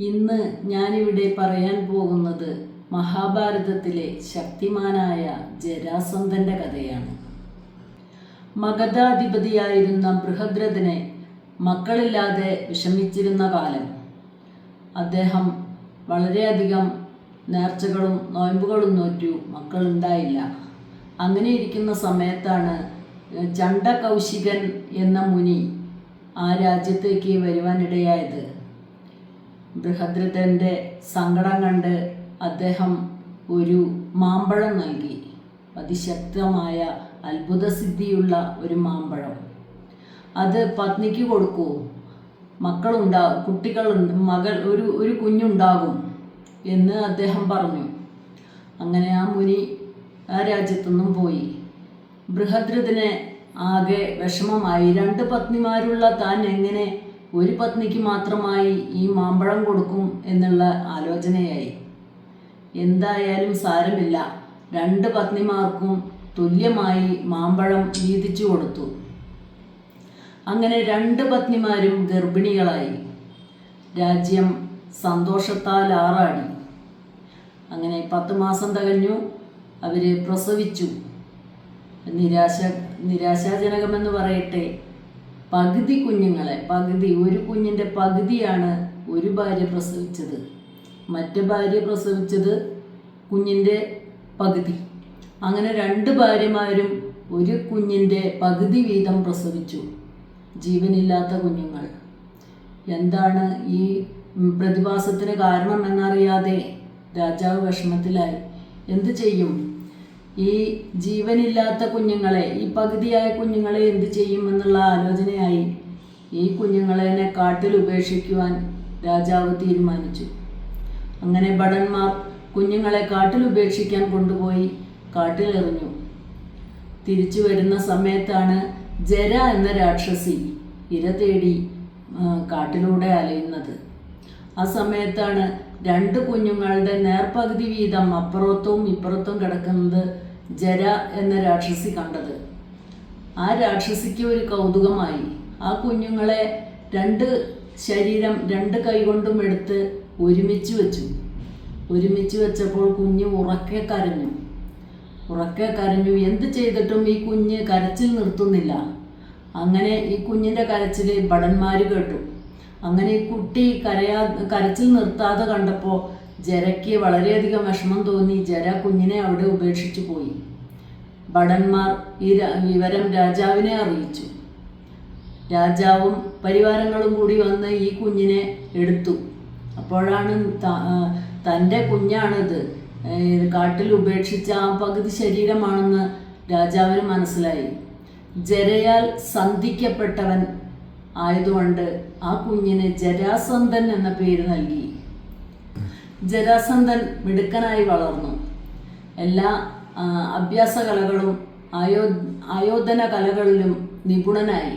ഇന്ന് ഞാനിവിടെ പറയാൻ പോകുന്നത് മഹാഭാരതത്തിലെ ശക്തിമാനായ ജരാസന്ധന്റെ കഥയാണ്. മഗധാധിപതിയായിരുന്ന ബൃഹദ്രഥനെ മക്കളില്ലാതെ വിഷമിച്ചിരുന്ന കാലം. അദ്ദേഹം വളരെയധികം നേർച്ചകളും നോയമ്പുകളും നോറ്റു മക്കളുണ്ടായില്ല. അങ്ങനെ ഇരിക്കുന്ന സമയത്താണ് ചണ്ഡകൗശികൻ എന്ന മുനി ആ രാജ്യത്തേക്ക് വരുവാനിടയായത്. ബൃഹദ്രഥന്റെ സങ്കടം കണ്ട് അദ്ദേഹം ഒരു മാമ്പഴം നൽകി. അതിശക്തമായ അത്ഭുതസിദ്ധിയുള്ള ഒരു മാമ്പഴം. അത് പത്നിക്ക് കൊടുക്കൂ. മക്കളുണ്ടാകും കുട്ടികൾ മകൾ ഒരു ഒരു കുഞ്ഞുണ്ടാകും എന്ന് അദ്ദേഹം പറഞ്ഞു. അങ്ങനെ ആ മുനി ആ രാജ്യത്തുനിന്നും പോയി. ബൃഹദ്രഥന് ആകെ വിഷമമായി. രണ്ട് പത്നിമാരുള്ള താൻ എങ്ങനെ ഒരു പത്നിക്ക് മാത്രമായി ഈ മാമ്പഴം കൊടുക്കും എന്നുള്ള ആലോചനയായി. എന്തായാലും സാരമില്ല. രണ്ട് പത്നിമാർക്കും തുല്യമായി മാമ്പഴം വീതിച്ചു കൊടുത്തു. അങ്ങനെ രണ്ട് പത്നിമാരും ഗർഭിണികളായി. രാജ്യം സന്തോഷത്താൽ ആറാടി. അങ്ങനെ പത്ത് മാസം തികഞ്ഞു. അവർ പ്രസവിച്ചു. നിരാശ നിരാശാജനകമെന്ന് പറയട്ടെ. പകുതി കുഞ്ഞുങ്ങളെ പകുതി ഒരു കുഞ്ഞിന്റെ പകുതിയാണ് ഒരു ഭാര്യ പ്രസവിച്ചത്. മറ്റു ഭാര്യ പ്രസവിച്ചത് കുഞ്ഞിന്റെ പകുതി. അങ്ങനെ രണ്ട് ഭാര്യമാരും ഒരു കുഞ്ഞിന്റെ പകുതി വീതം പ്രസവിച്ചു. ജീവനില്ലാത്ത കുഞ്ഞുങ്ങൾ. എന്താണ് ഈ പ്രതിഭാസത്തിന് കാരണം എന്നറിയാതെ രാജാവ് വിഷമത്തിലായി. എന്തു ചെയ്യും? ഈ ജീവനില്ലാത്ത കുഞ്ഞുങ്ങളെ ഈ പകുതിയായ കുഞ്ഞുങ്ങളെ എന്ത് ചെയ്യുമെന്നുള്ള ആലോചനയായി ഈ കുഞ്ഞുങ്ങളെ കാട്ടിൽ ഉപേക്ഷിക്കുവാൻ രാജാവ് തീരുമാനിച്ചു. അങ്ങനെ ഭടന്മാർ കുഞ്ഞുങ്ങളെ കാട്ടിൽ ഉപേക്ഷിക്കാൻ കൊണ്ടുപോയി കാട്ടിലെറിഞ്ഞു തിരിച്ചു വരുന്ന സമയത്താണ് ജര എന്ന രാക്ഷസി ഇര തേടി കാട്ടിലൂടെ അലയുന്നത്. ആ സമയത്താണ് രണ്ട് കുഞ്ഞുങ്ങളുടെ നേർപകുതി വീതം അപ്പുറത്തും ഇപ്പുറത്തും കിടക്കുന്നത് ജര എന്ന രാക്ഷസി കണ്ടത്. ആ രാക്ഷസിക്ക് ഒരു കൗതുകമായി. ആ കുഞ്ഞുങ്ങളെ രണ്ട് ശരീരം രണ്ട് കൈകൊണ്ടും എടുത്ത് ഒരുമിച്ച് വെച്ചു. ഒരുമിച്ച് വെച്ചപ്പോൾ കുഞ്ഞ് ഉറക്കെ കരഞ്ഞു. ഉറക്കെ കരഞ്ഞു. എന്ത് ചെയ്തിട്ടും ഈ കുഞ്ഞ് കരച്ചിൽ നിർത്തുന്നില്ല. അങ്ങനെ ഈ കുഞ്ഞിന്റെ കരച്ചിൽ ഭടന്മാർ കേട്ടു. അങ്ങനെ ഈ കുട്ടി കരയാ കരച്ചിൽ നിർത്താതെ കണ്ടപ്പോൾ ജരയ്ക്ക് വളരെയധികം വിഷമം തോന്നി ജര കുഞ്ഞിനെ അവിടെ ഉപേക്ഷിച്ചു പോയി. ഭടന്മാർ ഈ വിവരം രാജാവിനെ അറിയിച്ചു. രാജാവും പരിവാരങ്ങളും കൂടി വന്ന് ഈ കുഞ്ഞിനെ എടുത്തു. അപ്പോഴാണ് തന്റെ കുഞ്ഞാണിത്. കാട്ടിൽ ഉപേക്ഷിച്ച ആ പകുതി ശരീരമാണെന്ന് രാജാവിന് മനസ്സിലായി. ജരയാൽ സന്ധിക്കപ്പെട്ടവൻ ആയതുകൊണ്ട് ആ കുഞ്ഞിന് ജരാസന്ധൻ എന്ന പേര് നൽകി. ജരാസന്ധൻ മിടുക്കനായി വളർന്നു. എല്ലാ അഭ്യാസ കലകളും ആയോ ആയോധന കലകളിലും നിപുണനായി.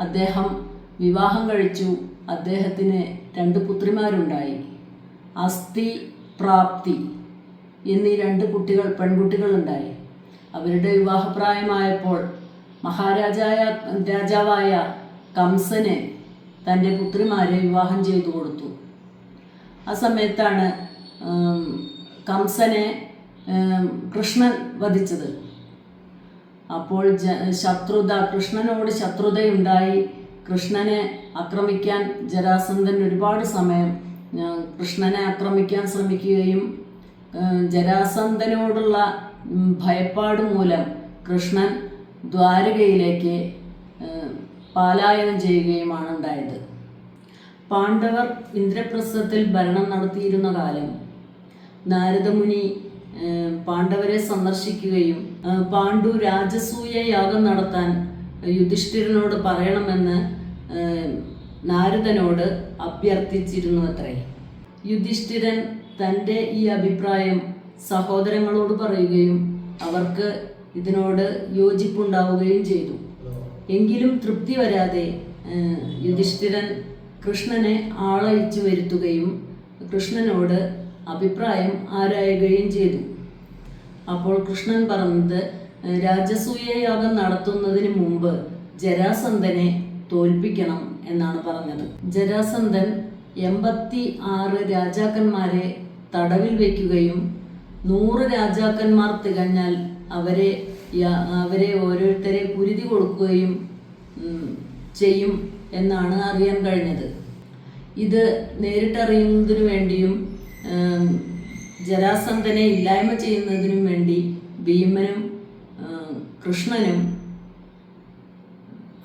അദ്ദേഹം വിവാഹം കഴിച്ചു. അദ്ദേഹത്തിന് രണ്ട് പുത്രിമാരുണ്ടായി. അസ്ഥി പ്രാപ്തി എന്നീ രണ്ട് കുട്ടികൾ പെൺകുട്ടികളുണ്ടായി. അവരുടെ വിവാഹപ്രായമായപ്പോൾ മഹാരാജായ രാജാവായ കംസന് തന്റെ പുത്രിമാരെ വിവാഹം ചെയ്തു കൊടുത്തു. ആ സമയത്താണ് കംസനെ കൃഷ്ണൻ വധിച്ചത്. അപ്പോൾ ജ ശത്രുത കൃഷ്ണനോട് ശത്രുതയുണ്ടായി. കൃഷ്ണനെ ആക്രമിക്കാൻ ജരാസന്ധൻ ഒരുപാട് സമയം കൃഷ്ണനെ ആക്രമിക്കാൻ ശ്രമിക്കുകയും ജരാസന്ധനോടുള്ള ഭയപ്പാട് മൂലം കൃഷ്ണൻ ദ്വാരകയിലേക്ക് പാലായനം ചെയ്യുകയുമാണ് ഉണ്ടായത്. പാണ്ഡവർ ഇന്ദ്രപ്രസ്ഥത്തിൽ ഭരണം നടത്തിയിരുന്ന കാലം. നാരദമുനി പാണ്ഡവരെ സന്ദർശിക്കുകയും പാണ്ഡു രാജസൂയ യാഗം നടത്താൻ യുധിഷ്ഠിരനോട് പറയണമെന്ന് നാരദനോട് അഭ്യർത്ഥിച്ചിരുന്നു അത്രേ യുധിഷ്ഠിരൻ തന്റെ ഈ അഭിപ്രായം സഹോദരങ്ങളോട് പറയുകയും അവർക്ക് ഇതിനോട് യോജിപ്പുണ്ടാവുകയും ചെയ്തു. എങ്കിലും തൃപ്തി വരാതെ യുധിഷ്ഠിരൻ കൃഷ്ണനെ ആളയച്ചു വരുത്തുകയും കൃഷ്ണനോട് അഭിപ്രായം ആരായുകയും ചെയ്തു. അപ്പോൾ കൃഷ്ണൻ പറഞ്ഞത് രാജസൂയയാഗം രാജസൂയ യാഗം നടത്തുന്നതിന് മുമ്പ് ജരാസന്ധനെ തോൽപ്പിക്കണം എന്നാണ് പറഞ്ഞത്. ജരാസന്ധൻ എൺപത്തി ആറ് രാജാക്കന്മാരെ തടവിൽ വയ്ക്കുകയും നൂറ് രാജാക്കന്മാർ തികഞ്ഞാൽ അവരെ അവരെ ഓരോരുത്തരെ കുരുതി കൊടുക്കുകയും ചെയ്യും. എന്നാണ് അറിയാൻ കഴിഞ്ഞത്. ഇത് നേരിട്ടറിയുന്നതിനു വേണ്ടിയും ജരാസന്ധനെ ഇല്ലായ്മ ചെയ്യുന്നതിനും വേണ്ടി ഭീമനും കൃഷ്ണനും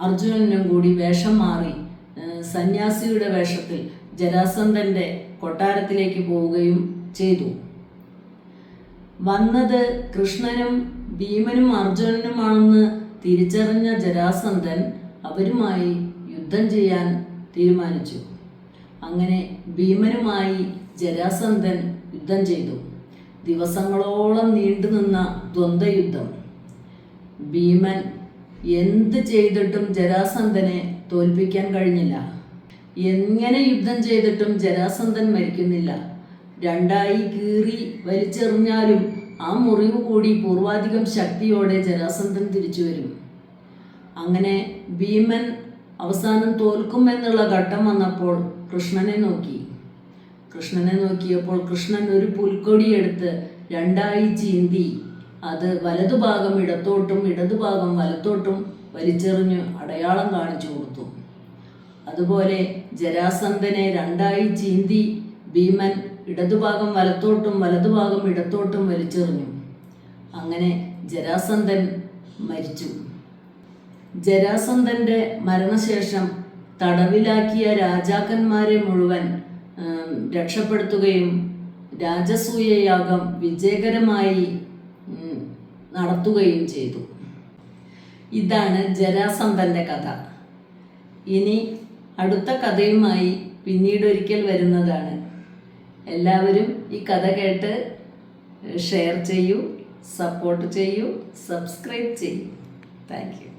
അർജുനനും കൂടി വേഷം മാറി സന്യാസിയുടെ വേഷത്തിൽ ജരാസന്ധന്റെ കൊട്ടാരത്തിലേക്ക് പോവുകയും ചെയ്തു. വന്നത് കൃഷ്ണനും ഭീമനും അർജുനനുമാണെന്ന് തിരിച്ചറിഞ്ഞ ജരാസന്ധൻ അവരുമായി യുദ്ധം ചെയ്യാൻ തീരുമാനിച്ചു. അങ്ങനെ ഭീമനുമായി ജരാസന്ധൻ യുദ്ധം ചെയ്തു. ദിവസങ്ങളോളം നീണ്ടുനിന്ന ദ്വന്ദ്വയുദ്ധം. ഭീമൻ എന്ത് ചെയ്തിട്ടും ജരാസന്ധനെ തോൽപ്പിക്കാൻ കഴിഞ്ഞില്ല. എങ്ങനെ യുദ്ധം ചെയ്തിട്ടും ജരാസന്ധൻ മരിക്കുന്നില്ല. രണ്ടായി കീറി വലിച്ചെറിഞ്ഞാലും ആ മുറിവ് കൂടി പൂർവാധികം ശക്തിയോടെ ജരാസന്ധൻ തിരിച്ചു വരും അങ്ങനെ ഭീമൻ അവസാനം തോൽക്കും എന്നുള്ള ഘട്ടം വന്നപ്പോൾ കൃഷ്ണനെ നോക്കി. കൃഷ്ണനെ നോക്കിയപ്പോൾ കൃഷ്ണൻ ഒരു പുൽക്കൊടി എടുത്ത് രണ്ടായി ചീന്തി. അത് വലതുഭാഗം ഇടത്തോട്ടും ഇടതുഭാഗം വലത്തോട്ടും വലിച്ചെറിഞ്ഞ് അടയാളം കാണിച്ചു കൊടുത്തു. അതുപോലെ ജരാസന്ധനെ രണ്ടായി ചീന്തി ഭീമൻ ഇടതുഭാഗം വലത്തോട്ടും വലതുഭാഗം ഇടത്തോട്ടും വലിച്ചെറിഞ്ഞു. അങ്ങനെ ജരാസന്ധൻ മരിച്ചു. ജരാസന്ധന്റെ മരണശേഷം തടവിലാക്കിയ രാജാക്കന്മാരെ മുഴുവൻ രക്ഷപ്പെടുത്തുകയും രാജസൂയയാഗം വിജയകരമായി നടത്തുകയും ചെയ്തു. ഇതാണ് ജരാസന്ധന്റെ കഥ. ഇനി അടുത്ത കഥയുമായി പിന്നീട് ഒരിക്കൽ വരുന്നതാണ്. എല്ലാവരും ഈ കഥ കേട്ട് ഷെയർ ചെയ്യൂ സപ്പോർട്ട് ചെയ്യൂ സബ്സ്ക്രൈബ് ചെയ്യൂ. താങ്ക്